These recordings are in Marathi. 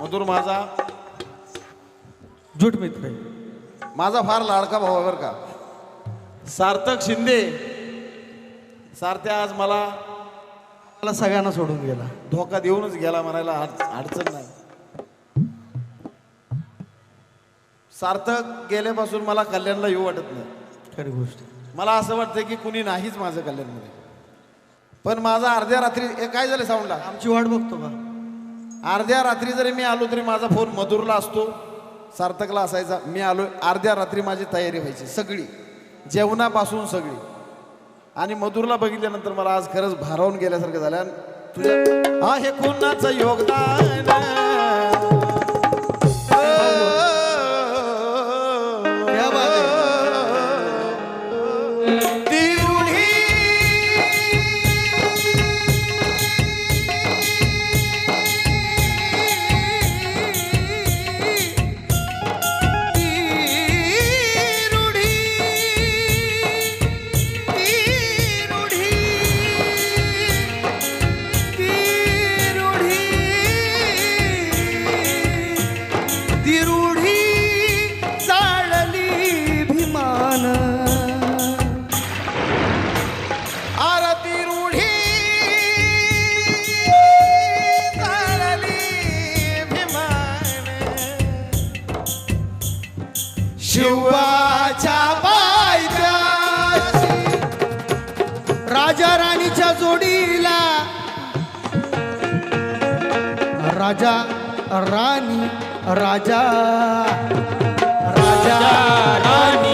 मधुर माझा. झूट मित्र. आहे माझा फार लाडका भाऊ आहे बरं का. सार्थक शिंदे. सारथ्या आज मला मला सगळ्यांना सोडून गेला. धोका देऊनच गेला म्हणायला अड- अडचण नाही. सार्थक गेल्यापासून मला कल्याणला येऊ वाटत नाही. खरी गोष्ट. मला असं वाटतं की कुणी नाहीच माझं कल्याणमध्ये. पण माझा अर्ध्या रात्री काय झालं साऊंडला आमची वाट बघतो का अर्ध्या रात्री जरी मी आलो तरी माझा फोन मधुरला असतो सार्थकला असायचा. मी आलो अर्ध्या रात्री माझी तयारी व्हायची सगळी. जेवणापासून सगळी. आणि मधुरला बघितल्यानंतर मला आज खरंच भारावून गेल्यासारखं झालं. तुझ्या हा हे कोणाचं योगदान. जोडीला. राजा राणी राजा. राजा राणी.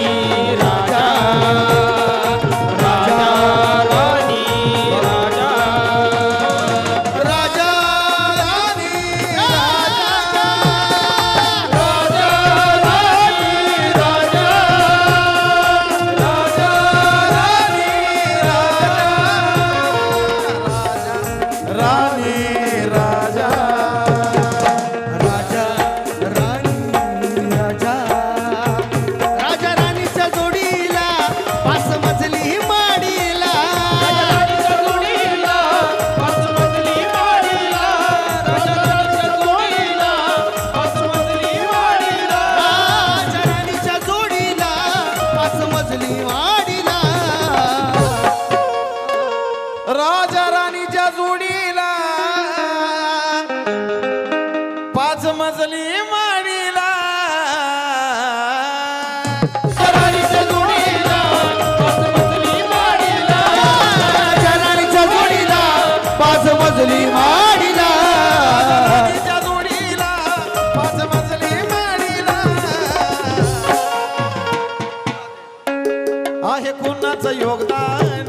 आहे कुणाचं योगदान?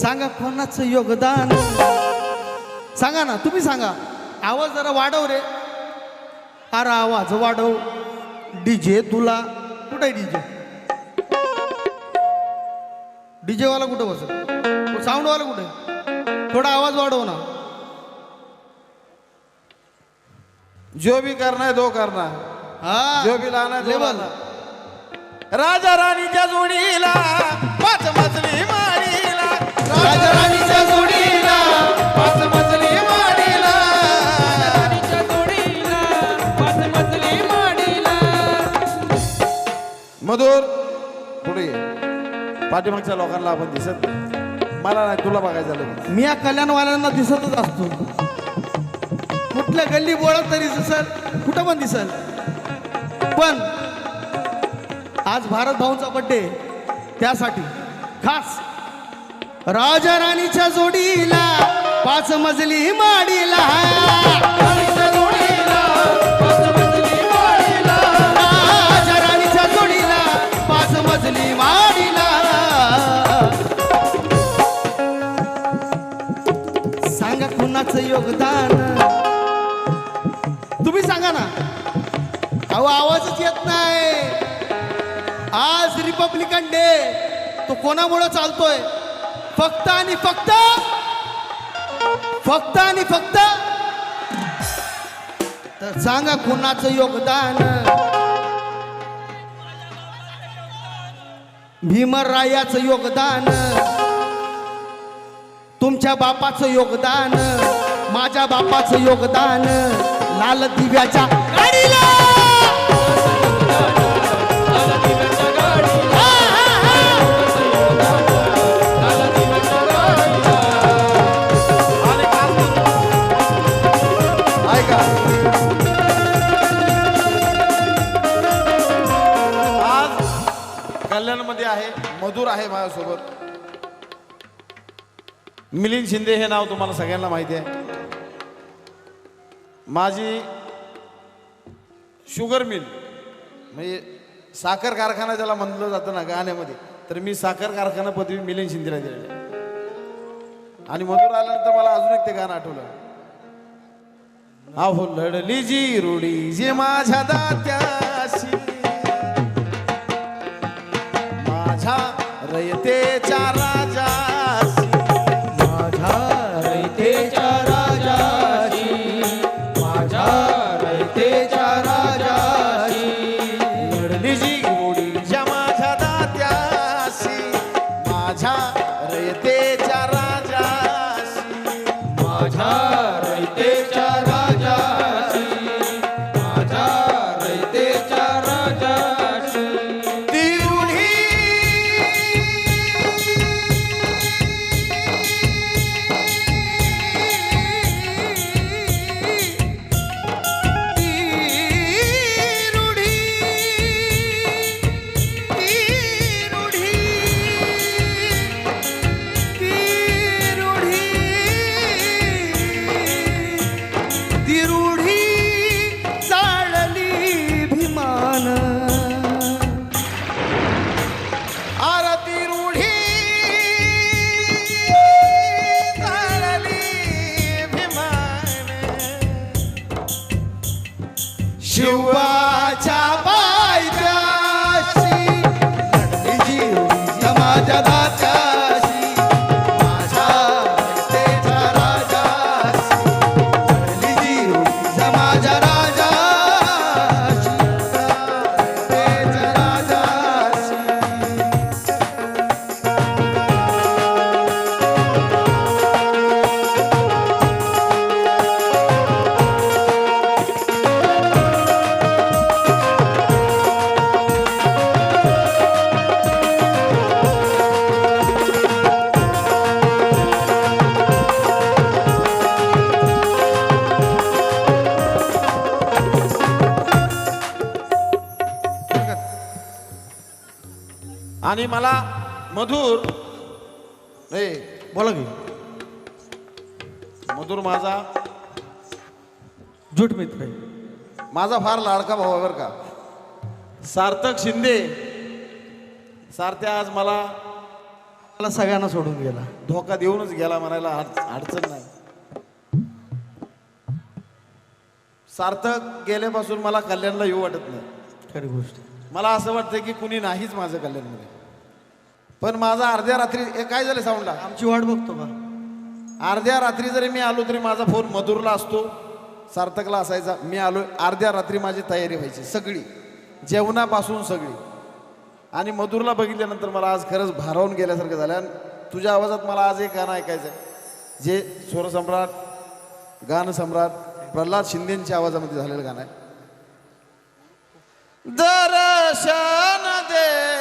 सांगा कोणाचं योगदान? सांगा ना तुम्ही सांगा. आवाज जरा वाढव रे. अरे आवाज वाढव. डीजे तुला. कुठे डीजे डीजे वाला कुठं बस साऊंड वाला कुठे थोडा आवाज वाढव ना. जो भी करना है दो करना है हा जो भी लाना है दो लेवल. राजा राणीच्या जोडीला पाच मजली माडीला राजा राणीच्या जोडीला पाच मजली माडीला राणीच्या जोडीला पाच मजली माडीला मधुर पुढे ये. पाठीमागच्या लोकांना आपण दिसत नाही. मला नाही तुला बघायचं झालं मी या कल्याणवाल्यांना दिसतच असतो कुठल्या गल्ली बोळत तरी दिसल कुठं पण दिसल. पण आज भारत भाऊंचा बड्डे त्यासाठी खास राजा राणीच्या जोडीला पाच मजली माडीला. योगदान? आवाजच येत नाही. आज रिपब्लिकन डे तो कोणामुळे चालतोय? फक्त आणि फक्त फक्त आणि फक्त. तर सांगा कुणाचं योगदान? भीमरायाचं योगदान. तुमच्या बापाचं योगदान. माझ्या बापाचं योगदान. लाल दिव्याच्या आहे मधुर आहे माझ्यासोबत. मिलिंद शिंदे हे नाव तुम्हाला सगळ्यांना माहिती आहे. माझी शुगर मिल म्हणजे साखर कारखाना ज्याला म्हणलं जातं ना गाण्यामध्ये तर मी साखर कारखाना पदवी मिलिंद शिंदेला दिलेली आणि मधुर आल्यानंतर मला अजून एक ते गाणं आठवलं. अहो लढली जी रुडी जे माझ्या दात्या you up. आणि मला मधुर नाही बोला की. मधुर माझा झूट मित्र आहे माझा फार लाडका भाऊ आहे बरं का. सार्थक शिंदे सारथ्या आज मला मला सगळ्यांना सोडून गेला. धोका देऊनच गेला म्हणायला अड- अडचण नाही. सार्थक गेल्यापासून मला कल्याणला येऊ वाटत नाही. खरी गोष्ट. मला असं वाटतं की कुणी नाहीच माझं कल्याणमध्ये. पण माझा अर्ध्या रात्री हे काय झालं साऊंडला? आमची वाट बघतो का अर्ध्या रात्री जरी मी आलो तरी माझा फोन मधुरला असतो सार्थकला असायचा. मी आलो अर्ध्या रात्री माझी तयारी व्हायची सगळी. जेवणापासून सगळी. आणि मधुरला बघितल्यानंतर मला आज खरंच भारावून गेल्यासारखं झालं. आणि तुझ्या आवाजात मला आज एक गाणं ऐकायचं आहे जे स्वरसम्राट गानसम्राट प्रल्हाद शिंदेच्या आवाजामध्ये झालेलं गाणं आहे. दर्शन दे